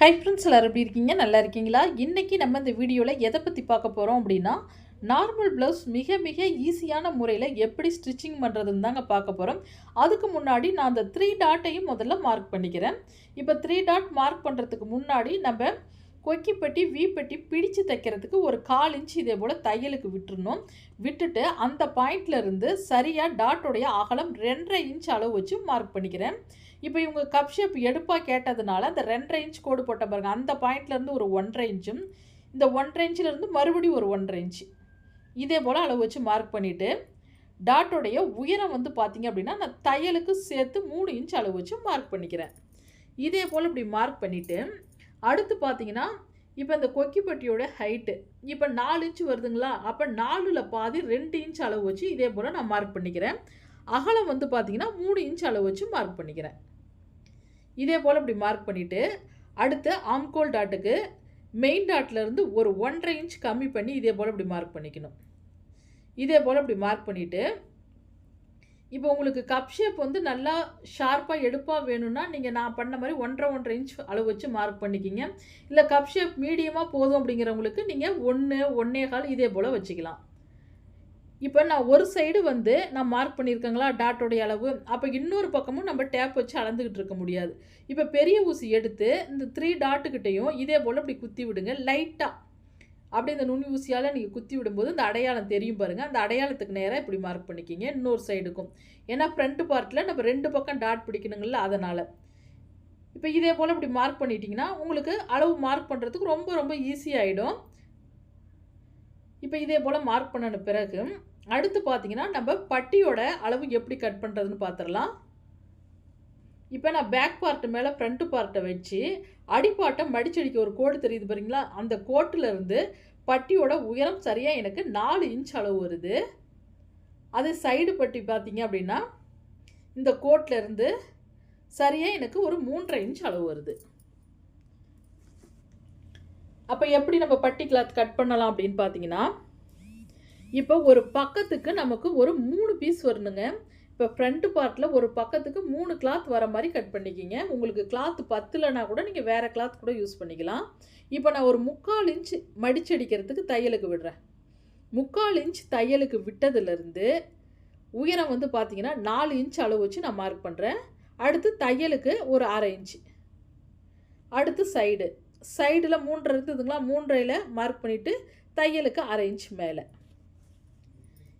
Hi friends எல்லோரும் எப்படி இருக்கீங்க? நல்லா இருக்கீங்களா? இன்றைக்கி நம்ம இந்த வீடியோவில் எதை பற்றி பார்க்க போகிறோம் அப்படின்னா நார்மல் ப்ளவுஸ் மிக மிக ஈஸியான முறையில் எப்படி ஸ்டிச்சிங் பண்ணுறதுன்னு தாங்க பார்க்க போகிறோம் அதுக்கு முன்னாடி நான் அந்த த்ரீ டாட்டையும் முதல்ல மார்க் பண்ணிக்கிறேன். இப்போ த்ரீ டாட் மார்க் பண்ணுறதுக்கு முன்னாடி நம்ம கொக்கிப்பட்டி வீப்பட்டி பிடிச்சு தைக்கிறதுக்கு ஒரு கால் இன்ச்சு இதே போல் தையலுக்கு விட்டுறணும். விட்டுட்டு அந்த பாயிண்ட்லேருந்து சரியாக டாட்டோடைய அகலம் ரெண்டரை இன்ச் அளவு வச்சு மார்க் பண்ணிக்கிறேன். இப்போ இவங்க கப் ஷேப் எடுப்பாக கேட்டதுனால அந்த ரெண்டரை இன்ச் கோடு போட்ட பாருங்கள் அந்த பாயிண்ட்லேருந்து ஒரு ஒன்றரை இன்ச்சும் இந்த ஒன்றரை இன்ச்சிலேருந்து மறுபடியும் ஒரு ஒன்றரை இன்ச்சு இதே போல் அளவு வச்சு மார்க் பண்ணிவிட்டு டாட்டோடைய உயரம் வந்து பார்த்தீங்க அப்படின்னா நான் தையலுக்கு சேர்த்து மூணு இன்ச் அளவு வச்சு மார்க் பண்ணிக்கிறேன். இதே போல் இப்படி மார்க் பண்ணிவிட்டு அடுத்து பார்த்தீங்கன்னா இப்போ இந்த கொக்கிப்பட்டியோட ஹைட்டு இப்போ நாலு இன்ச் வருதுங்களா? அப்போ நாலில் பாதி ரெண்டு இன்ச் அளவு வச்சு இதே போல் நான் மார்க் பண்ணிக்கிறேன். அகலம் வந்து பார்த்தீங்கன்னா மூணு இன்ச் அளவு வச்சு மார்க் பண்ணிக்கிறேன். இதே போல் இப்படி மார்க் பண்ணிவிட்டு அடுத்து ஆம்கோல் டாட்டுக்கு மெயின் டாட்லேருந்து ஒரு ஒன்றரை இன்ச் கம்மி பண்ணி இதே போல் இப்படி மார்க் பண்ணிக்கணும். இதே போல் இப்படி மார்க் பண்ணிவிட்டு இப்போ உங்களுக்கு கப் ஷேப் வந்து நல்லா ஷார்ப்பாக எடுப்பாக வேணும்னா நீங்கள் நான் பண்ண மாதிரி ஒன்றரை ஒன்றரை இன்ச் அளவு வச்சு மார்க் பண்ணிக்கிங்க. இல்லை கப் ஷேப் மீடியமாக போதும் அப்படிங்கிறவங்களுக்கு நீங்கள் ஒன்று ஒன்றே கால் இதே போல் வச்சுக்கலாம். இப்போ நான் ஒரு சைடு வந்து நான் மார்க் பண்ணியிருக்கேங்களா டாட்டோடைய அளவு. அப்போ இன்னொரு பக்கமும் நம்ம டேப் வச்சு அளந்துக்கிட்டு இருக்க முடியாது. இப்போ பெரிய ஊசி எடுத்து இந்த த்ரீ டாட்டுக்கிட்டையும் இதே போல் இப்படி குத்தி விடுங்க. லைட்டாக அப்படி இந்த நுனி ஊசியால் நீங்கள் குத்தி விடும்போது இந்த அடையாளம் தெரியும் பாருங்கள் அந்த அடையாளத்துக்கு நேராக இப்படி மார்க் பண்ணிக்கிங்க. இன்னொரு சைடுக்கும் ஏன்னா ஃப்ரண்ட் பார்ட்டில் நம்ம ரெண்டு பக்கம் டாட் பிடிக்கணுங்கள அதனால். இப்போ இதே போல் இப்படி மார்க் பண்ணிட்டீங்கன்னா உங்களுக்கு அளவு மார்க் பண்ணுறதுக்கு ரொம்ப ரொம்ப ஈஸியாகிடும் இப்போ இதே போல் மார்க் பண்ணின பிறகு அடுத்து பார்த்தீங்கன்னா நம்ம பட்டியோட அளவு எப்படி கட் பண்ணுறதுன்னு பார்த்துடலாம் இப்போ நான் பேக் பார்ட்டு மேலே ஃப்ரண்ட்டு பார்ட்டை வச்சு அடிப்பாட்டை மடிச்சடிக்க ஒரு கோடு தெரியுது பாருங்களா? அந்த கோட்டிலேருந்து பட்டியோட உயரம் சரியாக எனக்கு நாலு இன்ச் அளவு வருது. அது சைடு பட்டி பார்த்தீங்க அப்படின்னா இந்த கோட்டிலேருந்து சரியாக எனக்கு ஒரு மூன்றரை இன்ச் அளவு வருது. அப்போ எப்படி நம்ம பட்டி கிளாத் கட் பண்ணலாம் அப்படின்னு பார்த்தீங்கன்னா இப்போ ஒரு பக்கத்துக்கு நமக்கு ஒரு மூணு பீஸ் வரணுங்க. இப்போ ஃப்ரண்ட்டு பார்ட்டில் ஒரு பக்கத்துக்கு மூணு கிளாத் வர மாதிரி கட் பண்ணிக்கிங்க. உங்களுக்கு கிளாத் பத்துலனா கூட நீங்கள் வேறு கிளாத் கூட யூஸ் பண்ணிக்கலாம். இப்போ நான் ஒரு முக்கால் இன்ச் மடிச்சடிக்கிறதுக்கு தையலுக்கு விடுறேன். முக்கால் இன்ச் தையலுக்கு விட்டதுலேருந்து உயரம் வந்து பார்த்தீங்கன்னா நாலு இன்ச் அளவு வச்சு நான் மார்க் பண்ணுறேன் அடுத்து தையலுக்கு ஒரு அரை இன்ச்சு அடுத்து சைடு சைடில் மூன்றரை இருந்ததுங்களா? மூன்றையில் மார்க் பண்ணிவிட்டு தையலுக்கு அரை இன்ச் மேலே.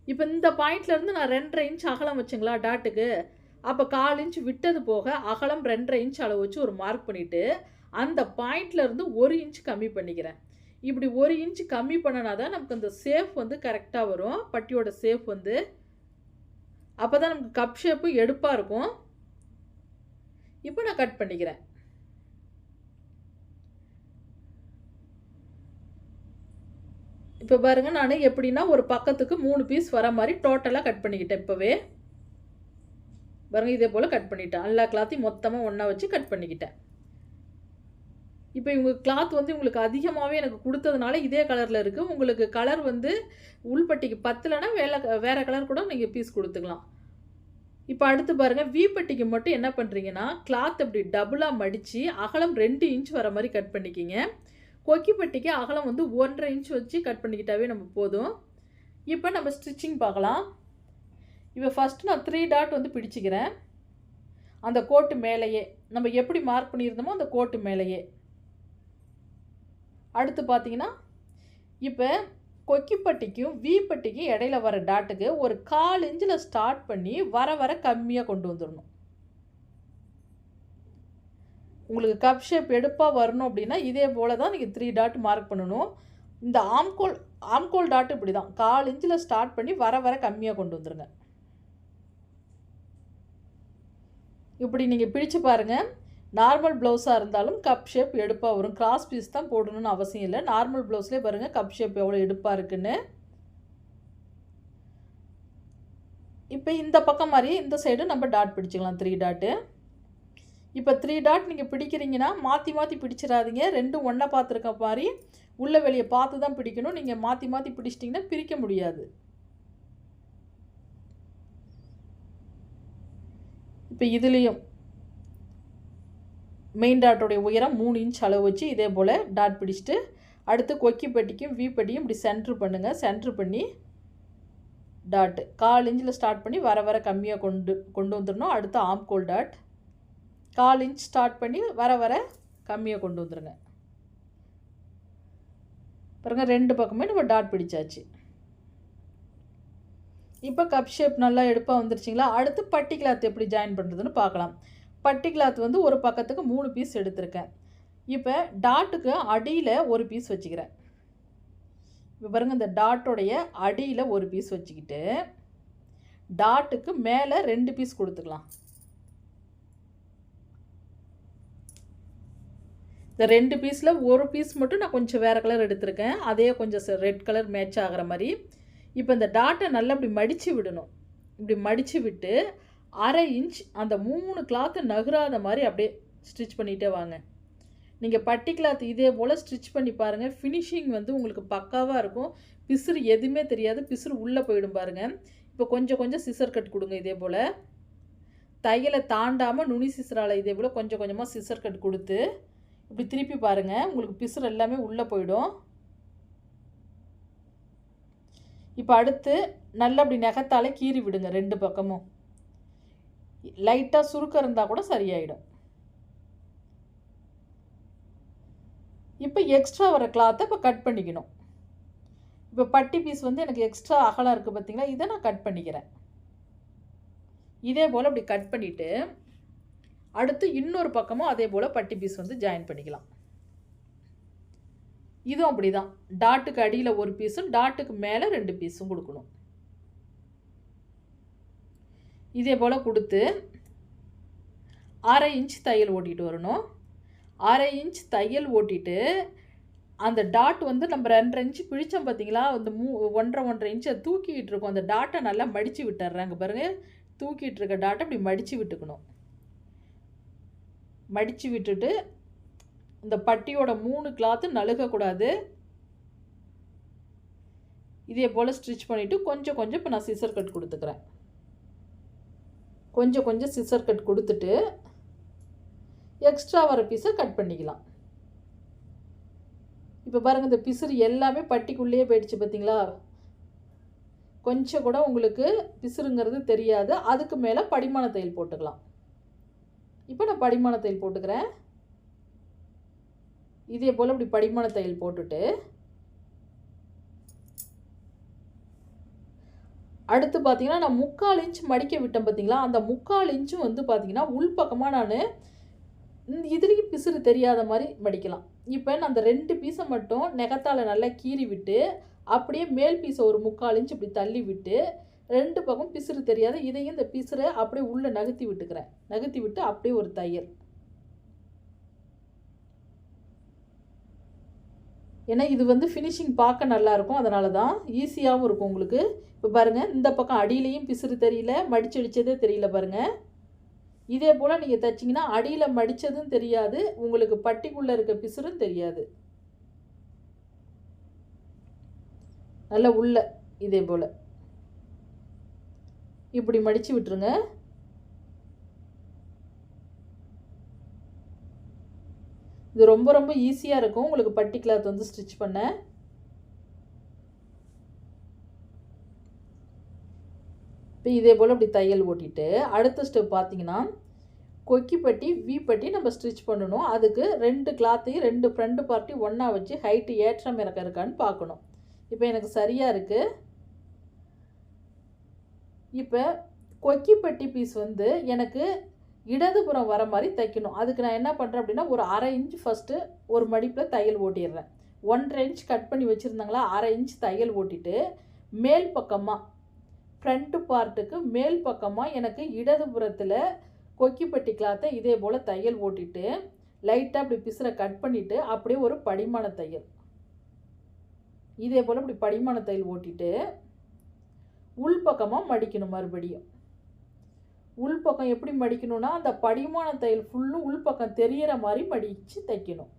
இப்போ இந்த பாயிண்ட்லேருந்து நான் ரெண்டரை இன்ச் அகலம் வச்சுங்களா டாட்டுக்கு அப்போ கால் இன்ச் விட்டது போக அகலம் ரெண்டரை இன்ச் அளவு வச்சு ஒரு மார்க் பண்ணிவிட்டு அந்த பாயிண்ட்லேருந்து ஒரு இன்ச் கம்மி பண்ணிக்கிறேன். இப்படி ஒரு இன்ச் கம்மி பண்ணினா தான் நமக்கு அந்த சேஃப் வந்து கரெக்டாக வரும். பட்டியோட சேஃப் வந்து அப்போ தான் நமக்கு கப் ஷேப்பு எடுப்பாக இருக்கும். இப்போ நான் கட் பண்ணிக்கிறேன். இப்போ பாருங்கள் நான் எப்படின்னா ஒரு பக்கத்துக்கு மூணு பீஸ் வர மாதிரி டோட்டலாக கட் பண்ணிக்கிட்டேன் இப்போவே. பாருங்கள் இதே போல் கட் பண்ணிட்டேன். எல்லா கிளாத்தையும் மொத்தமாக ஒன்றா வச்சு கட் பண்ணிக்கிட்டேன். இப்போ இவங்க கிளாத் வந்து உங்களுக்கு அதிகமாகவே எனக்கு கொடுத்ததுனால இதே கலரில் இருக்குது உங்களுக்கு கலர் வந்து உள்பட்டிக்கு பத்தலைன்னா வேலை வேறு கலர் கூட நீங்கள் பீஸ் கொடுத்துக்கலாம். இப்போ அடுத்து பாருங்கள் வீப்பட்டிக்கு மட்டும் என்ன பண்ணுறீங்கன்னா கிளாத் அப்படி டபுளாக மடித்து அகலம் ரெண்டு இன்ச் வர மாதிரி கட் பண்ணிக்கிங்க. கொக்கிப்பட்டிக்கு அகலம் வந்து ஒன்றரை இன்ச் வச்சு கட் பண்ணிக்கிட்டாவே நம்ம போதும். இப்போ நம்ம ஸ்டிச்சிங் பார்க்கலாம். இப்போ ஃபஸ்ட்டு நான் த்ரீ டாட் வந்து பிடிச்சிக்கிறேன். அந்த கோட்டு மேலேயே நம்ம எப்படி மார்க் பண்ணியிருந்தோமோ அந்த கோட்டு மேலேயே. அடுத்து பார்த்தீங்கன்னா இப்போ கொக்கிப்பட்டிக்கும் வீப்பட்டிக்கும் இடையில வர டாட்டுக்கு ஒரு கால் இன்ச்சில் ஸ்டார்ட் பண்ணி வர வர கம்மியாக கொண்டு வந்துடணும். உங்களுக்கு கப் ஷேப் எடுப்பாக வரணும் அப்படின்னா இதே போல் தான் நீங்கள் த்ரீ டாட் மார்க் பண்ணணும். இந்த ஆம்கோல் ஆம்கோல் டாட் இப்படி தான் கால் இன்ச்சில் ஸ்டார்ட் பண்ணி வர வர கம்மியாக கொண்டு வந்துடுங்க இப்படி நீங்கள் பிடிச்சு பாருங்கள் நார்மல் ப்ளவுஸாக இருந்தாலும் கப் ஷேப் எடுப்பாக வரும். கிராஸ் பீஸ் தான் போடணும்னு அவசியம் இல்லை. நார்மல் ப்ளவுஸ்லேயே பாருங்கள் கப் ஷேப் எவ்வளோ எடுப்பாக இருக்குன்னு. இப்போ இந்த பக்கம் மாதிரியே இந்த சைடு நம்ம டாட் பிடிச்சிக்கலாம். த்ரீ டாட்டு இப்போ த்ரீ டாட் நீங்கள் பிடிக்கிறீங்கன்னா மாற்றி மாற்றி பிடிச்சிடாதீங்க. ரெண்டும் ஒன்றா பார்த்துருக்க மாதிரி உள்ள வெளியே பார்த்து தான் பிடிக்கணும். நீங்கள் மாற்றி மாற்றி பிடிச்சிட்டிங்கன்னா பிரிக்க முடியாது. இப்போ இதுலேயும் மெயின் டாட்டோடைய உயரம் மூணு இன்ச் அளவு வச்சு இதே போல் டாட் பிடிச்சிட்டு அடுத்து கொக்கி பெட்டிக்கும் வி பெட்டியும் இப்படி சென்ட்ரு பண்ணுங்கள் சென்ட்ரு பண்ணி டாட்டு கால் இன்ச்சில் ஸ்டார்ட் பண்ணி வர வர கம்மியாக கொண்டு கொண்டு வந்துடணும். அடுத்து ஆம்கோல் டாட் கால் இன்ச் ஸ்டார்ட் பண்ணி வர வர கம்மியாக கொண்டு வந்துடுங்க பாருங்க ரெண்டு பக்கமே நம்ம டாட் பிடிச்சாச்சு. இப்போ கப் ஷேப் நல்லா எடுப்பாக வந்துருச்சிங்களா? அடுத்து பட்டி கிளாத் எப்படி ஜாயின் பண்ணுறதுன்னு பார்க்கலாம். பட்டி கிளாத் வந்து ஒரு பக்கத்துக்கு மூணு பீஸ் எடுத்திருக்கேன். இப்போ டாட்டுக்கு அடியில் ஒரு பீஸ் வச்சுக்கிறேன். இப்போ பாருங்கள் இந்த டாட்டோடைய அடியில் ஒரு பீஸ் வச்சுக்கிட்டு டாட்டுக்கு மேலே ரெண்டு பீஸ் கொடுத்துக்கலாம். இந்த ரெண்டு பீஸில் ஒரு பீஸ் மட்டும் நான் கொஞ்சம் வேறு கலர் எடுத்திருக்கேன். அதே கொஞ்சம் ரெட் கலர் மேட்ச் ஆகிற மாதிரி. இப்போ இந்த டாட்டை நல்லா இப்படி மடித்து விடணும். இப்படி மடித்து விட்டு அரை இன்ச் அந்த மூணு கிளாத்து நகராத மாதிரி அப்படியே ஸ்டிச் பண்ணிகிட்டே வாங்க. நீங்கள் பட்டி கிளாத் இதே போல் ஸ்டிச் பண்ணி பாருங்கள் ஃபினிஷிங் வந்து உங்களுக்கு பக்காவாக இருக்கும். பிசுறு எதுவுமே தெரியாது. பிசுறு உள்ளே போயிடும் பாருங்கள் இப்போ கொஞ்சம் கொஞ்சம் சிசர் கட் கொடுங்க இதே போல். தையலை தாண்டாமல் நுனி சிசரால் இதே போல் கொஞ்சம் கொஞ்சமாக சிசர் கட் கொடுத்து இப்படி திருப்பி பாருங்கள் உங்களுக்கு பிசுறு எல்லாமே உள்ளே போயிடும். இப்போ அடுத்து நல்லா அப்படி நகத்தாலே கீறி விடுங்க ரெண்டு பக்கமும். லைட்டாக சுருக்கம் இருந்தால் கூட சரியாயிடும். இப்போ எக்ஸ்ட்ரா வர கிளாத்தை இப்போ கட் பண்ணிக்கணும். இப்போ பட்டி பீஸ் வந்து எனக்கு எக்ஸ்ட்ரா அகலம் இருக்குது பார்த்தீங்களா? இதை நான் கட் பண்ணிக்கிறேன். இதே போல் அப்படி கட் பண்ணிவிட்டு அடுத்து இன்னொரு பக்கமும் அதே போல் பட்டி பீஸ் வந்து ஜாயின் பண்ணிக்கலாம். இதுவும் அப்படி தான் டாட்டுக்கு அடியில் ஒரு பீஸும் டாட்டுக்கு மேலே ரெண்டு பீஸும் கொடுக்கணும். இதே போல் கொடுத்து அரை இன்ச் தையல் ஓட்டிகிட்டு வரணும். அரை இன்ச் தையல் ஓட்டிட்டு அந்த டாட் வந்து நம்ம ரெண்டரை இன்ச்சு பிழிச்சோம் பார்த்தீங்களா அந்த மூ ஒன்றரை ஒன்றரை இன்ச்சை தூக்கிக்கிட்டு இருக்கோம். அந்த டாட்டை நல்லா மடித்து விட்டுறாங்க பாருங்கள் தூக்கிட்டு இருக்க டாட்டை இப்படி மடித்து விட்டுக்கணும். மடித்து விட்டுட்டு இந்த பட்டியோட மூணு கிளாத்து நழுகக்கூடாது. இதே போல் ஸ்டிச் பண்ணிவிட்டு கொஞ்சம் கொஞ்சம் இப்போ நான் சிசர் கட் கொடுத்துக்கிறேன். கொஞ்சம் கொஞ்சம் சிசர் கட் கொடுத்துட்டு எக்ஸ்ட்ரா வர பீஸை கட் பண்ணிக்கலாம். இப்போ பாருங்கள் இந்த பிசுறு எல்லாமே பட்டிக்குள்ளேயே போயிடுச்சு பார்த்தீங்களா கொஞ்சம் கூட உங்களுக்கு பிசுறுங்கிறது தெரியாது. அதுக்கு மேலே படிமான தையல் போட்டுக்கலாம். இப்போ நான் படிமான தையல் போட்டுக்கிறேன். இதே போல் இப்படி படிமான தையல் போட்டுட்டு அடுத்து பார்த்தீங்கன்னா நான் முக்கால் இன்ச் மடிக்க விட்டேன் பார்த்தீங்களா அந்த முக்கால் இன்ச்சும் வந்து பார்த்தீங்கன்னா உள்பக்கமாக நான் இதுலேயும் பிசுறு தெரியாத மாதிரி மடிக்கலாம். இப்போ நான் அந்த ரெண்டு பீஸை மட்டும் நெகத்தால் நல்லா கீறி விட்டு அப்படியே மேல் பீஸை ஒரு முக்கால் இன்ச் இப்படி தள்ளி விட்டு ரெண்டு பக்கம் பிசுறு தெரியாது இதையும் இந்த பிசுரை அப்படியே உள்ளே நகர்த்தி விட்டுக்கிறேன். நகர்த்தி விட்டு அப்படியே ஒரு தையல். ஏன்னா இது வந்து ஃபினிஷிங் பார்க்க நல்லாயிருக்கும் அதனால தான் ஈஸியாகவும் இருக்கும் உங்களுக்கு. இப்போ பாருங்கள் இந்த பக்கம் அடியிலையும் பிசுறு தெரியல மடிச்சு அடித்ததே தெரியல பாருங்கள் இதே போல் நீங்கள் தைச்சிங்கன்னா அடியில் மடித்ததும் தெரியாது உங்களுக்கு பட்டிக்குள்ளே இருக்க பிசுறும் தெரியாது. நல்லா உள்ள இதே போல். இப்படி மடித்து விட்டுருங்க. இது ரொம்ப ரொம்ப ஈஸியாக இருக்கும். உங்களுக்கு பட்டி கிளாத் வந்து ஸ்டிச் பண்ண. இப்போ இதே போல் இப்படி தையல் ஓட்டிட்டு அடுத்த ஸ்டெப் பார்த்தீங்கன்னா கொக்கி பட்டி வி பட்டி நம்ம ஸ்டிச் பண்ணணும். அதுக்கு ரெண்டு கிளாத்தையும் ரெண்டு ஃப்ரண்ட் பார்ட்டி ஒன்றா வச்சு ஹைட்டு ஏற்றம் இறக்க இருக்கான்னு பார்க்கணும். இப்போ எனக்கு சரியாக இருக்குது இப்போ கொக்கிப்பட்டி பீஸ் வந்து எனக்கு இடதுபுறம் வர மாதிரி தைக்கணும். அதுக்கு நான் என்ன பண்ணுறேன் அப்படின்னா ஒரு அரை இன்ச் ஃபஸ்ட்டு ஒரு மடிப்பில் தையல் ஓட்டிடுறேன். ஒன்றரை இன்ச் கட் பண்ணி வச்சுருந்தாங்களா அரை இன்ச் தையல் ஓட்டிட்டு மேல் பக்கமாக ஃப்ரண்ட்டு பார்ட்டுக்கு மேல் பக்கமாக எனக்கு இடதுபுறத்தில் கொக்கிப்பட்டி கிளாத்தை இதே போல் தையல் ஓட்டிட்டு லைட்டாக அப்படி பிசுரை கட் பண்ணிவிட்டு அப்படியே ஒரு படிமான தையல். இதே போல் இப்படி படிமான தையல் ஓட்டிட்டு உள்பக்கமாக மடிக்கணும் மறுபடியும். உள்பக்கம் எப்படி மடிக்கணும்னா அந்த படிமான தையல் ஃபுல்லும் உள்பக்கம் தெரியிற மாதிரி மடித்து தைக்கணும்.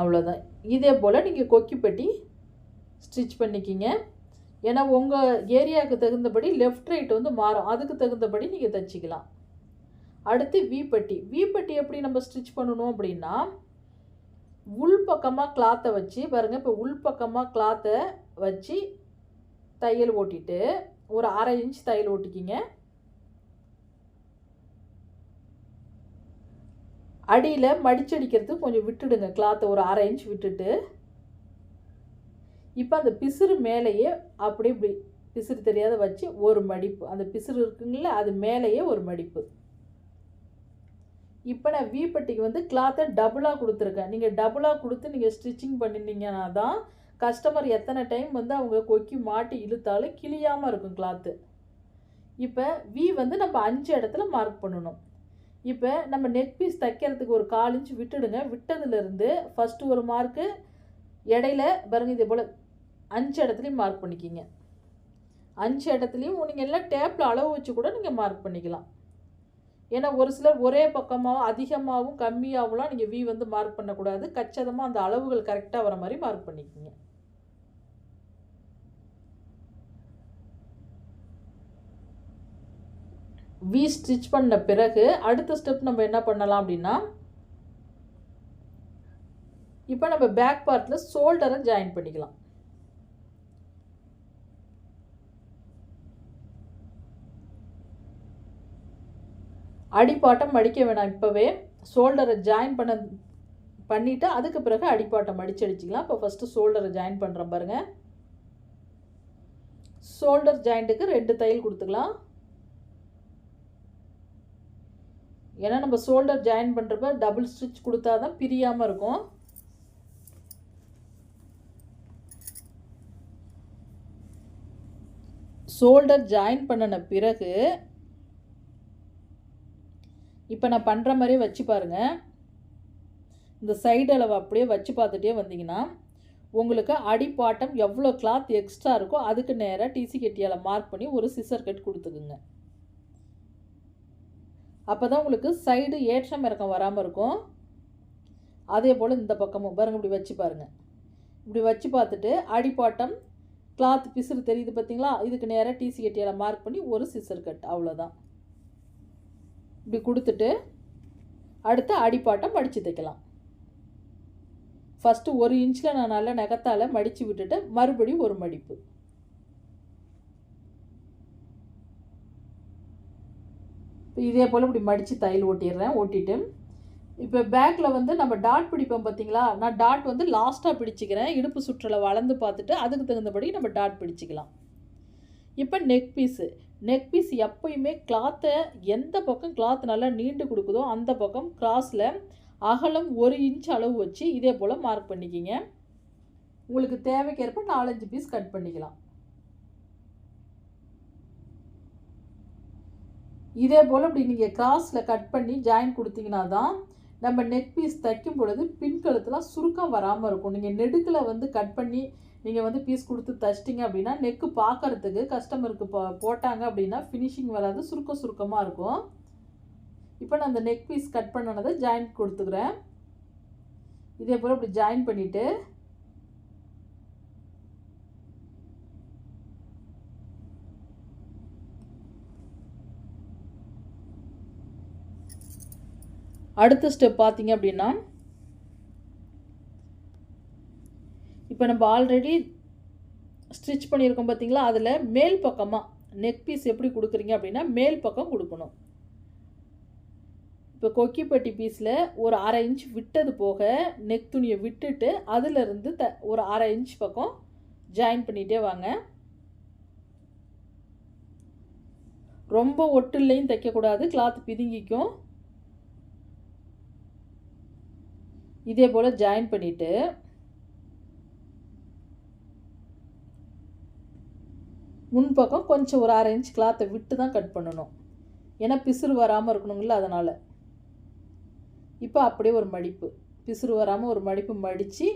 அவ்வளோதான் இதே போல் நீங்கள் கொக்கி பெட்டி ஸ்டிச் பண்ணிக்கிங்க. ஏன்னா உங்கள் ஏரியாவுக்கு தகுந்தபடி லெஃப்ட் ரைட் வந்து மாறும். அதுக்கு தகுந்தபடி நீங்கள் தைச்சிக்கலாம். அடுத்து வீப்பட்டி வீப்பட்டி எப்படி நம்ம ஸ்டிச் பண்ணணும் அப்படின்னா உள்பக்கமாக கிளாத்தை வச்சு பாருங்கள் இப்போ உள்பக்கமாக கிளாத்தை வச்சு தையல் ஓட்டிட்டு ஒரு அரை இன்ச் தையல் ஓட்டிக்கிங்க. அடியில் மடிச்சடிக்கிறதுக்கு கொஞ்சம் விட்டுடுங்க கிளாத்தை ஒரு அரை இன்ச் விட்டுட்டு. இப்போ அந்த பிசுறு மேலேயே அப்படி இப்படி பிசுறு தெரியாத வச்சு ஒரு மடிப்பு. அந்த பிசுறு இருக்குங்களே அது மேலேயே ஒரு மடிப்பு. இப்போ நான் வீப்பட்டிக்கு வந்து கிளாத்தை டபுளாக கொடுத்துருக்கேன். நீங்கள் டபுளாக கொடுத்து நீங்கள் ஸ்டிச்சிங் பண்ணினீங்கன்னா தான் கஸ்டமர் எத்தனை டைம் வந்து அவங்க கொக்கி மாட்டி இழுத்தாலும் கிளியாமல் இருக்கும் கிளாத்து இப்போ வி வந்து நம்ம அஞ்சு இடத்துல மார்க் பண்ணணும். இப்போ நம்ம நெக் பீஸ் தைக்கிறதுக்கு ஒரு கால் இன்ச்சு விட்டுடுங்க. விட்டதுலேருந்து ஃபஸ்ட்டு ஒரு மார்க்கு இடையில பாருங்க இதே போல் அஞ்சு இடத்துலையும் மார்க் பண்ணிக்கிங்க. அஞ்சு இடத்துலையும் நீங்கள் எல்லாம் டேப்பில் அளவு வச்சு கூட நீங்கள் மார்க் பண்ணிக்கலாம். ஏன்னா ஒரு சிலர் ஒரே பக்கமாக அதிகமாகவும் கம்மியாகவும்லாம் நீங்கள் வி வந்து மார்க் பண்ணக்கூடாது. கச்சிதமாக அந்த அளவுகள் கரெக்டாக வர மாதிரி மார்க் பண்ணிக்கிங்க. வி ஸ்டிச் பண்ண பிறகு அடுத்த ஸ்டெப் நம்ம என்ன பண்ணலாம் அப்படின்னா இப்போ நம்ம பேக் பார்ட்டில் ஷோல்டரை ஜாயின் பண்ணிக்கலாம். அடிப்பாட்டம் மடிக்க வேணாம். இப்போவே ஷோல்டரை ஜாயின் பண்ண பண்ணிவிட்டு அதுக்கு பிறகு அடிப்பாட்டம் அடித்து அடிச்சிக்கலாம். இப்போ ஃபஸ்ட்டு ஷோல்டரை ஜாயின் பண்ணுறோம் பாருங்கள் ஷோல்டர் ஜாயிண்ட்டுக்கு ரெண்டு தையல் கொடுத்துக்கலாம். ஏன்னா நம்ம ஷோல்டர் ஜாயின் பண்ணுறப்ப டபுள் ஸ்டிச் கொடுத்தா தான் பிரியாமல் இருக்கும். ஷோல்டர் ஜாயின் பண்ணின பிறகு இப்போ நான் பண்ணுற மாதிரியே வச்சு பாருங்கள் இந்த சைடு அளவு அப்படியே வச்சு பார்த்துட்டே வந்தீங்கன்னா உங்களுக்கு அடிப்பாட்டம் எவ்வளோ கிளாத் எக்ஸ்ட்ரா இருக்கோ அதுக்கு நேராக டிசி கெட்டியால் மார்க் பண்ணி ஒரு சிசர் கட் கொடுத்துக்குங்க. அப்போ தான் உங்களுக்கு சைடு ஏற்றம் இறக்கம் வராமல் இருக்கும். அதே போல் இந்த பக்கமும் பாருங்கள் இப்படி வச்சு பாருங்கள் இப்படி வச்சு பார்த்துட்டு அடிப்பாட்டம் கிளாத் பிசுறு தெரியுது பார்த்தீங்களா? இதுக்கு நேராக டிசி கெட்டியால் மார்க் பண்ணி ஒரு சிசர் கட் அவ்வளோதான் இப்படி கொடுத்துட்டு அடுத்து அடிப்பாட்டம் மடித்து தைக்கலாம். ஃபஸ்ட்டு ஒரு இன்ச்சில் நான் நல்லா நகத்தால் மடித்து விட்டுட்டு மறுபடியும் ஒரு மடிப்பு. இப்போ இதே போல் இப்படி மடித்து தையல் ஓட்டிடுறேன் ஓட்டிட்டு. இப்போ பேக்கில் வந்து நம்ம டாட் பிடிப்போம் பார்த்தீங்களா நான் டாட் வந்து லாஸ்ட்டாக பிடிச்சிக்கிறேன். இடுப்பு சுற்றில் வளர்ந்து பார்த்துட்டு அதுக்கு தகுந்தபடி நம்ம டாட் பிடிச்சிக்கலாம். இப்போ நெக் பீஸு நெக் பீஸ் எப்பயுமே கிளாத்தை எந்த பக்கம் கிளாத் நல்லா நீண்டு கொடுக்குதோ அந்த பக்கம் கிராஸில் அகலம் ஒரு இன்ச் அளவு வச்சு இதே போல் மார்க் பண்ணிக்கிங்க. உங்களுக்கு தேவைக்கேற்ப நாலஞ்சு பீஸ் கட் பண்ணிக்கலாம். இதே போல் இப்படி நீங்கள் கிராஸில் கட் பண்ணி ஜாயின் கொடுத்தீங்கன்னா தான் நம்ம நெக் பீஸ் தைக்கும் பொழுது பின்கழுத்துலாம் சுருக்கம் வராமல் இருக்கும். நீங்கள் நெடுக்கில் வந்து கட் பண்ணி நீங்கள் வந்து பீஸ் கொடுத்து தைச்சிட்டிங்க அப்படின்னா நெக்கு பார்க்கறதுக்கு கஸ்டமருக்கு போ போட்டாங்க அப்படின்னா ஃபினிஷிங் வராது சுருக்க சுருக்கமாக இருக்கும். இப்போ நான் அந்த நெக் பீஸ் கட் பண்ணனதை ஜாயின் கொடுத்துக்கிறேன். இதே போல் இப்படி ஜாயின் பண்ணிவிட்டு அடுத்த ஸ்டெப் பார்த்தீங்க அப்படின்னா இப்போ நம்ம ஆல்ரெடி ஸ்டிச் பண்ணியிருக்கோம் பார்த்தீங்களா? அதில் மேல் பக்கமாக நெக் பீஸ் எப்படி கொடுக்குறீங்க அப்படின்னா மேல் பக்கம் கொடுக்கணும். இப்போ கொக்கிப்பட்டி பீஸில் ஒரு அரை இன்ச் விட்டது போக நெக் துணியை விட்டுட்டு அதிலிருந்து த ஒரு அரை இன்ச் பக்கம் ஜாயின் பண்ணிகிட்டே வாங்க. ரொம்ப ஒட்டுலையும் தைக்கக்கூடாது கிளாத் பிதுங்கிக்கும். இதே போல் ஜாயின் பண்ணிவிட்டு முன்பக்கம் கொஞ்சம் ஒரு அரை இன்ச் கிளாத்தை விட்டு தான் கட் பண்ணணும். ஏன்னா பிசுறு வராமல் இருக்கணுங்கள அதனால். இப்போ அப்படியே ஒரு மடிப்பு. பிசுறு வராமல் ஒரு மடிப்பு மடித்து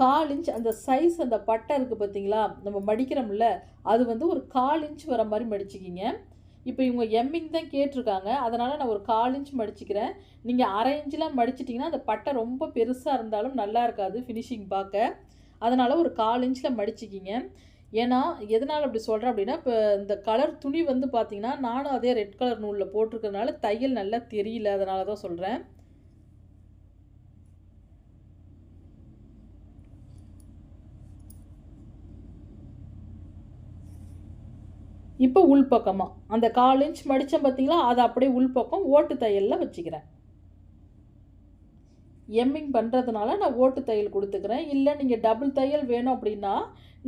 கால் இன்ச் அந்த சைஸ் அந்த பட்டை இருக்குது பார்த்தீங்களா நம்ம மடிக்கிறோம்ல அது வந்து ஒரு கால் இன்ச் வர மாதிரி மடிச்சிக்கிங்க. இப்போ இவங்க எம்மிங் தான் கேட்டிருக்காங்க அதனால் நான் ஒரு கால் இன்ச் மடிச்சுக்கிறேன். நீங்கள் அரை இன்ச்லாம் மடிச்சிட்டிங்கன்னா அந்த பட்டை ரொம்ப பெருசாக இருந்தாலும் நல்லா இருக்காது ஃபினிஷிங் பார்க்க. அதனால் ஒரு கால் இன்ச்சில் மடிச்சிக்கிங்க. ஏன்னா எதனால் அப்படி சொல்கிறேன் அப்படின்னா இப்போ இந்த கலர் துணி வந்து பார்த்திங்கன்னா நானும் அதே ரெட் கலர் நூலில் போட்டிருக்கறனால தையல் நல்லா தெரியல அதனால தான் சொல்கிறேன் இப்போ உள்பக்கமாக அந்த கால் இன்ச் மடித்தேன் பார்த்தீங்களா அதை அப்படியே உள்பக்கம் ஓட்டு தையலில் வச்சுக்கிறேன். எம்மிங் பண்ணுறதுனால நான் ஓட்டு தையல் கொடுத்துக்கிறேன். இல்லை நீங்கள் டபுள் தையல் வேணும் அப்படின்னா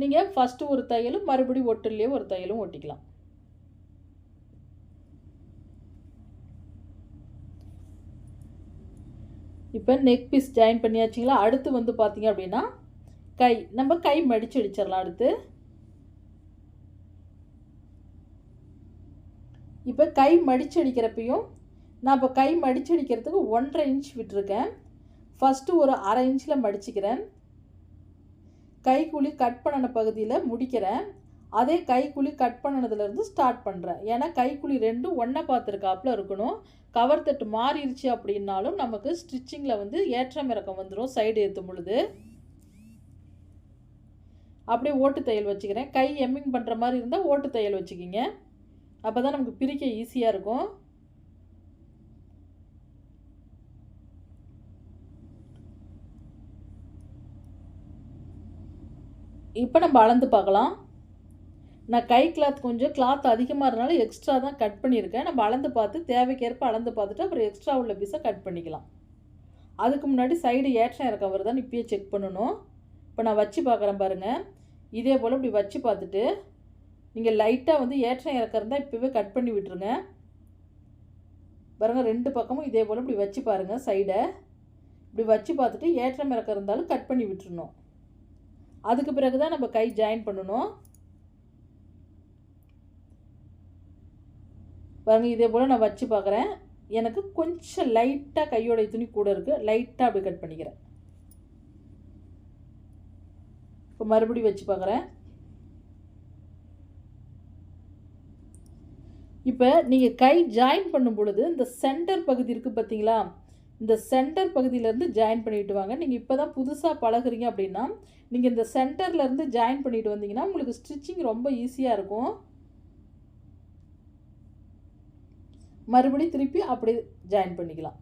நீங்கள் ஃபஸ்ட்டு ஒரு தையலும் மறுபடியும் ஒட்டுலேயே ஒரு தையலும் ஒட்டிக்கலாம். இப்போ நெக் பீஸ் ஜாயின் பண்ணியாச்சுங்களா? அடுத்து வந்து பார்த்தீங்க அப்படின்னா கை நம்ம கை மடிச்சு அடிச்சிடலாம் அடுத்து. இப்போ கை மடிச்சு அடிக்கிறப்பையும் நான் இப்போ கை மடிச்சு அடிக்கிறதுக்கு ஒன்றரை இன்ச் விட்டுருக்கேன். ஃபஸ்ட்டு ஒரு அரை இன்ச்சில் மடிச்சுக்கிறேன். கைக்குழி கட் பண்ணின பகுதியில் முடிக்கிறேன். அதே கைக்குழி கட் பண்ணினதுலேருந்து ஸ்டார்ட் பண்ணுறேன் ஏன்னா கைக்குழி ரெண்டும் ஒன்றை பார்த்துருக்காப்புல இருக்கணும். கவர் தட்டு மாறிடுச்சு அப்படின்னாலும் நமக்கு ஸ்டிச்சிங்கில் வந்து ஏற்றம் இறக்கம் வந்துடும் சைடு ஏற்றும் பொழுது. அப்படியே ஓட்டு தையல் வச்சுக்கிறேன். கை எம்மிங் பண்ணுற மாதிரி இருந்தால் ஓட்டு தையல் வச்சுக்கிங்க. அப்போ தான் நமக்கு பிரிக்க ஈஸியாக இருக்கும். இப்போ நம்ம அளந்து பார்க்கலாம். நான் கை கிளாத் கொஞ்சம் கிளாத் அதிகமாக இருந்தாலும் எக்ஸ்ட்ரா தான் கட் பண்ணியிருக்கேன். நம்ம அளந்து பார்த்து தேவைக்கேற்ப அளந்து பார்த்துட்டு அப்புறம் எக்ஸ்ட்ரா உள்ள பீஸை கட் பண்ணிக்கலாம். அதுக்கு முன்னாடி சைடு ஏற்றம் இறக்கம் வருதான்னு இப்பயே செக் பண்ணணும். இப்போ நான் வச்சு பார்க்குறேன் பாருங்கள் இதே போல் இப்படி வச்சு பார்த்துட்டு நீங்கள் லைட்டாக வந்து ஏற்றம் இறக்கம் இப்போவே கட் பண்ணி விட்டுருங்க. பாருங்கள் ரெண்டு பக்கமும் இதே போல் இப்படி வச்சு பாருங்கள் சைடை இப்படி வச்சு பார்த்துட்டு ஏற்றம் இறக்கம் இருந்தாலும் கட் பண்ணி விட்டுருணும் அதுக்கு பிறகு தான் நம்ம கை ஜாயின் பண்ணணும். பாருங்கள் இதே போல் நான் வச்சு பார்க்குறேன். எனக்கு கொஞ்சம் லைட்டாக கையோட துணி கூட இருக்குது லைட்டாக அப்படி கட் பண்ணிக்கிறேன். இப்போ மறுபடியும் வச்சு பார்க்குறேன். இப்போ நீங்கள் கை ஜாயின் பண்ணும் பொழுது இந்த சென்டர் பகுதி இருக்குது பார்த்தீங்களா இந்த சென்டர் பகுதியிலேருந்து ஜாயின் பண்ணிட்டு வாங்க. நீங்கள் இப்போ தான் புதுசாக பழகுறீங்க அப்படின்னா நீங்கள் இந்த சென்டர்லேருந்து ஜாயின் பண்ணிட்டு வந்தீங்கன்னா உங்களுக்கு ஸ்டிச்சிங் ரொம்ப ஈஸியாக இருக்கும். மறுபடியும் திருப்பி அப்படியே ஜாயின் பண்ணிக்கலாம்.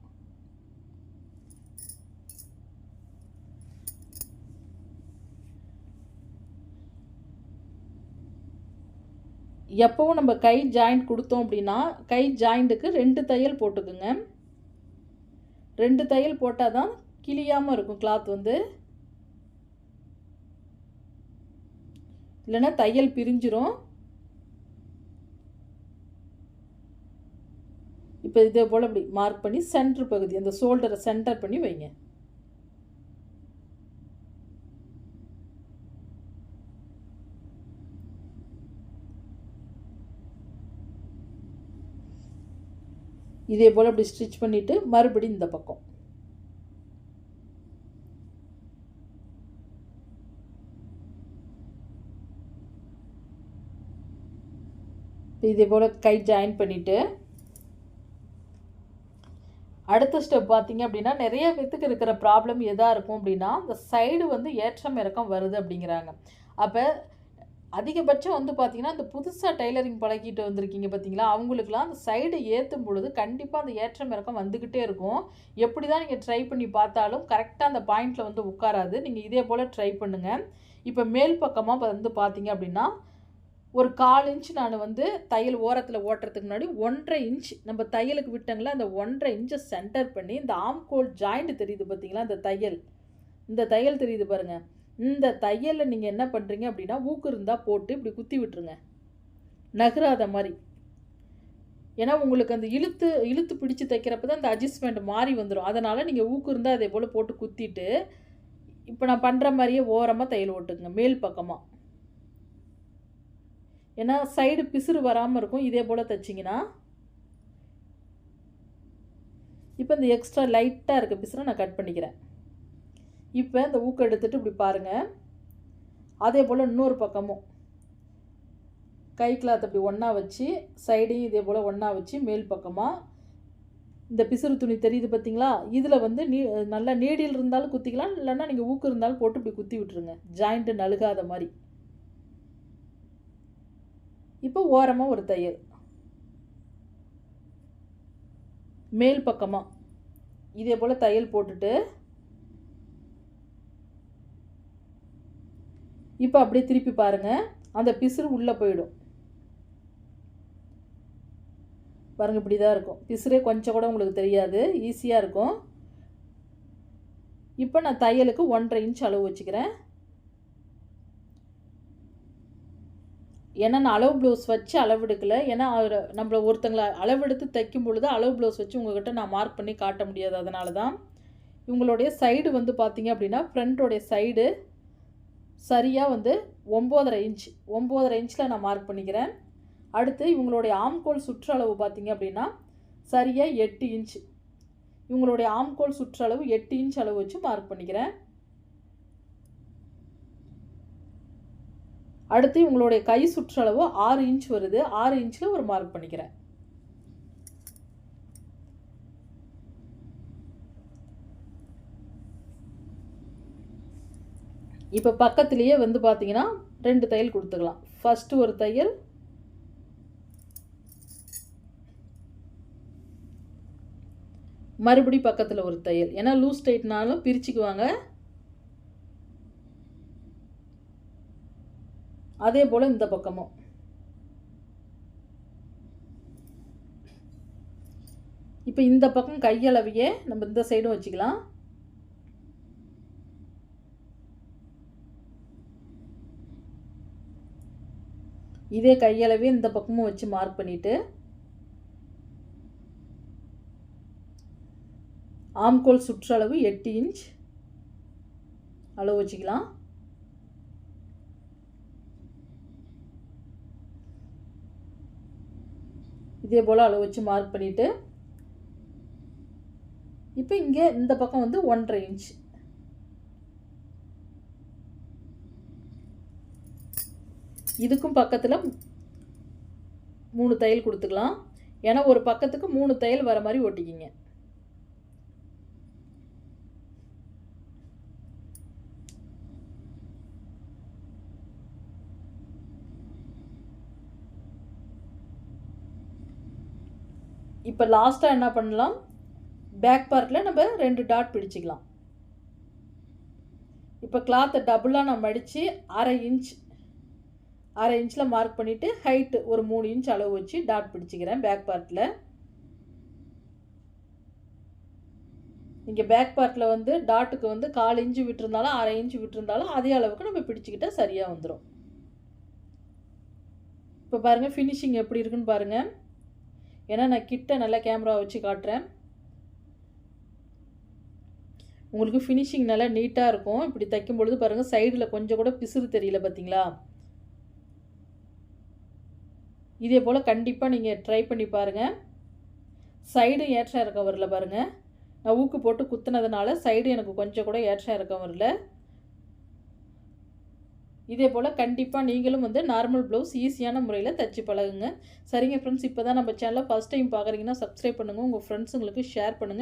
எப்போவும் நம்ம கை ஜாயிண்ட் கொடுத்தோம் அப்படின்னா கை ஜாயிண்ட்டுக்கு ரெண்டு தையல் போட்டுக்குங்க. ரெண்டு தையல் போட்டால் தான் கிளியாமல் இருக்கும் கிளாத் வந்து. இல்லைன்னா தையல் பிரிஞ்சிரும். இப்போ இதே போல் இப்படி மார்க் பண்ணி சென்டர் பகுதி அந்த ஷோல்டரை சென்டர் பண்ணி வைங்க. இதே போல் அப்படி ஸ்டிச் பண்ணிவிட்டு மறுபடியும் இந்த பக்கம். இதே போல் கை ஜாயின் பண்ணிவிட்டு அடுத்த ஸ்டெப் பார்த்தீங்க அப்படின்னா நிறைய பேத்துக்கு இருக்கிற ப்ராப்ளம் எதாக இருக்கும் அப்படின்னா இந்த சைடு வந்து ஏற்றம் இறக்கம் வருது அப்படிங்கிறாங்க. அப்போ அதிகபட்சம் வந்து பார்த்தீங்கன்னா அந்த புதுசாக டைலரிங் பழகிட்டு வந்திருக்கீங்க பார்த்தீங்களா அவங்களுக்குலாம் அந்த சைடு ஏற்றும் பொழுது கண்டிப்பாக அந்த ஏற்றம் இறக்கம் வந்துக்கிட்டே இருக்கும். எப்படி தான் நீங்கள் ட்ரை பண்ணி பார்த்தாலும் கரெக்டாக அந்த பாயிண்டில் வந்து உட்காராது. நீங்கள் இதே போல் ட்ரை பண்ணுங்கள் இப்போ மேல் பக்கமாக வந்து பார்த்தீங்க அப்படின்னா ஒரு கால் இன்ச் நான் வந்து தையல் ஓரத்தில் ஓட்டுறதுக்கு முன்னாடி ஒன்றரை இன்ச் நம்ம தையலுக்கு விட்டங்களா அந்த ஒன்றரை இன்ச்சை சென்டர் பண்ணி இந்த ஆம்கோல் ஜாயிண்ட் தெரியுது பார்த்தீங்களா இந்த தையல். இந்த தையல் தெரியுது பாருங்கள் இந்த தையலில் நீங்கள் என்ன பண்ணுறீங்க அப்படின்னா ஊக்கு இருந்தால் போட்டு இப்படி குத்தி விட்டுருங்க. நகராத மாதிரி. ஏன்னா உங்களுக்கு அந்த இழுத்து இழுத்து பிடிச்சி தைக்கிறப்ப தான் அந்த அட்ஜஸ்ட்மெண்ட் மாறி வந்துடும் அதனால் நீங்கள் ஊக்கு இருந்தால் அதே போல் போட்டு குத்திட்டு இப்போ நான் பண்ணுற மாதிரியே ஓரமாக தையல் ஓட்டுக்குங்க மேல் பக்கமாக ஏன்னா சைடு பிசுறு வராமல் இருக்கும் இதே போல் தைச்சிங்கன்னா. இப்போ இந்த எக்ஸ்ட்ரா லைட்டாக இருக்க பிசுரை நான் கட் பண்ணிக்கிறேன். இப்போ இந்த ஊக்க எடுத்துகிட்டு இப்படி பாருங்கள் அதே போல் இன்னொரு பக்கமும். கை கிளாத் அப்படி ஒன்றா வச்சு சைடையும் இதே போல் ஒன்றா வச்சு மேல் பக்கமாக இந்த பிசுறு துணி தெரியுது பார்த்தீங்களா இதில் வந்து நீ நல்லா நீடியில் இருந்தாலும் குத்திக்கலாம் இல்லைன்னா நீங்கள் ஊக்கு இருந்தாலும் போட்டு இப்படி குத்தி விட்டுருங்க. ஜாயிண்ட்டு நழுகாத மாதிரி. இப்போ ஓரமாக ஒரு தையல். மேல் பக்கமாக இதே போல் தையல் போட்டுட்டு இப்போ அப்படியே திருப்பி பாருங்கள் அந்த பிசுறு உள்ளே போயிடும். பாருங்கள் இப்படி தான் இருக்கும். பிசுறே கொஞ்சம் கூட உங்களுக்கு தெரியாது. ஈஸியாக இருக்கும். இப்போ நான் தையலுக்கு ஒன்றரை இன்ச் அளவு வச்சுக்கிறேன். ஏன்னா நான் அளவு ப்ளவுஸ் வச்சு அளவெடுக்கலை ஏன்னா நம்மளை ஒருத்தங்களை அளவெடுத்து தைக்கும் பொழுது அளவு ப்ளவுஸ் வச்சு உங்கள்கிட்ட நான் மார்க் பண்ணி காட்ட முடியாது. அதனால தான் இவங்களுடைய சைடு வந்து பார்த்தீங்க அப்படின்னா ஃப்ரண்ட்டோடைய சைடு சரியாக வந்து ஒம்போதரை இன்ச் ஒம்போதரை இன்ச்சில் நான் மார்க் பண்ணிக்கிறேன். அடுத்து இவங்களுடைய ஆம்கோல் சுற்றளவு பார்த்தீங்க அப்படின்னா சரியாக எட்டு இன்ச் இவங்களுடைய ஆம்கோல் சுற்றளவு எட்டு இன்ச் அளவு வச்சு மார்க் பண்ணிக்கிறேன். அடுத்து இவங்களுடைய கை சுற்றளவு ஆறு இன்ச் வருது ஆறு இன்ச்சில் ஒரு மார்க் பண்ணிக்கிறேன். இப்போ பக்கத்துலேயே வந்து பார்த்தீங்கன்னா ரெண்டு தையல் கொடுத்துக்கலாம். ஃபஸ்ட்டு ஒரு தையல். மறுபடி பக்கத்தில் ஒரு தையல். ஏன்னா லூஸ் டைட்னாலும் பிரிச்சுக்குவாங்க. அதே போல் இந்த பக்கமும். இப்போ இந்த பக்கம் கையளவையே நம்ம இந்த சைடும் வச்சுக்கலாம். இதே கையளவே இந்த பக்கமும் வச்சு மார்க் பண்ணிவிட்டு ஆம்கோல் சுற்றளவு எட்டு இன்ச் அளவு வச்சுக்கலாம். இதே போல் அளவு வச்சு மார்க் பண்ணிவிட்டு இப்போ இங்கே இந்த பக்கம் வந்து ஒன்றரை இன்ச் இதுக்கும் பக்கத்தில் மூணு தையல் கொடுத்துக்கலாம். ஏன்னா ஒரு பக்கத்துக்கு மூணு தையல் வர மாதிரி ஒட்டிக்கிங்க. இப்போ லாஸ்ட்டாக என்ன பண்ணலாம்? பேக் பார்ட்டில் நம்ம ரெண்டு டாட் பிடிச்சிக்கலாம். இப்போ கிளாத்தை டபுளாக நம்ம அடித்து அரை இன்ச் அரை இன்ச்சில் மார்க் பண்ணிவிட்டு ஹைட்டு ஒரு மூணு இன்ச் அளவு வச்சு டாட் பிடிச்சிக்கிறேன் பேக் பார்ட்டில் இங்கே பேக் பார்ட்டில் வந்து டாட்டுக்கு வந்து கால் இன்ச்சு விட்டுருந்தாலும் அரை இன்ச்சு விட்டுருந்தாலும் அதே அளவுக்கு நம்ம பிடிச்சிக்கிட்டால் சரியாக வந்துடும் இப்போ பாருங்கள் ஃபினிஷிங் எப்படி இருக்குன்னு பாருங்கள் ஏன்னா நான் கிட்ட நல்லா கேமரா வச்சு காட்டுறேன். உங்களுக்கு ஃபினிஷிங் நல்லா நீட்டாக இருக்கும். இப்படி தைக்கும் பொழுது பாருங்கள் சைடில் கொஞ்சம் கூட பிசுறு தெரியல பார்த்தீங்களா இதே போல் கண்டிப்பாக நீங்கள் ட்ரை பண்ணி பாருங்கள் சைடு ஏற்றம் இறக்கம் வரல பாருங்கள் நான் ஊக்கு போட்டு குத்துனதுனால சைடு எனக்கு கொஞ்சம் கூட ஏற்றம் இறக்கம் வரல. இதே போல் கண்டிப்பாக நீங்களும் வந்து நார்மல் ப்ளவுஸ் ஈஸியான முறையில் தச்சு பழகுங்க. சரிங்க ஃப்ரெண்ட்ஸ் இப்போ தான் நம்ம சேனலை ஃபஸ்ட் டைம் பார்க்குறீங்கன்னா சப்ஸ்கிரைப் பண்ணுங்கள் உங்கள் ஃப்ரெண்ட்ஸுங்களுக்கு ஷேர் பண்ணுங்கள்